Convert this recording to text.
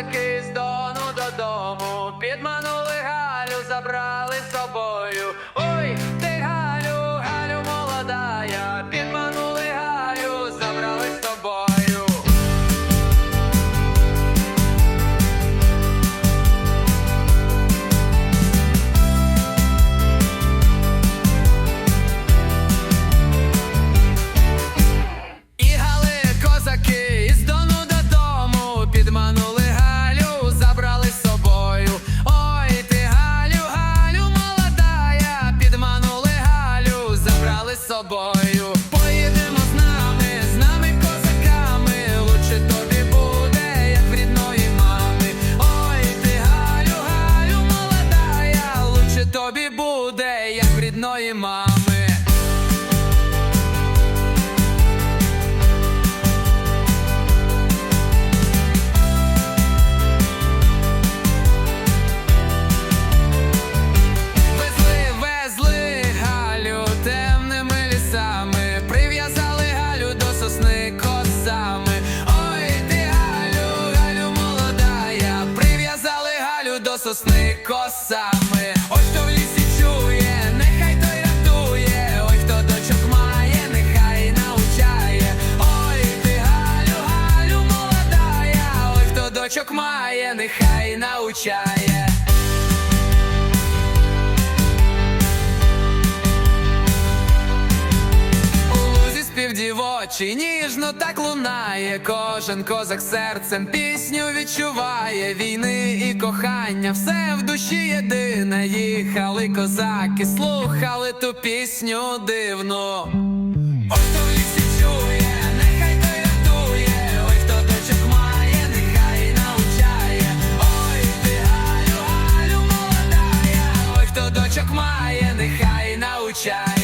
козаки з дону додому, підманули собою. Поїдемо з нами, з нами козаками, лучше тобі буде, як в рідної мами. Ой, ти Галю, Галю молодая, лучше тобі буде, як в рідної мами. Сосни косами. Ой, хто в лісі чує, нехай той рятує. Ой, хто дочок має, нехай научає. Ой, ти Галю, Галю молодая, ой, хто дочок має, нехай лузі спів ніжно так лунає. Кожен козак серцем пісню відчуває війни кохання, все в душі єдине. Їхали козаки, слухали ту пісню дивну. Ой, хто лісі чує, нехай то рятує, ой, хто дочок має, нехай навчає, ой, ти галю, галю молодая, ой, хто дочок має, нехай навчає.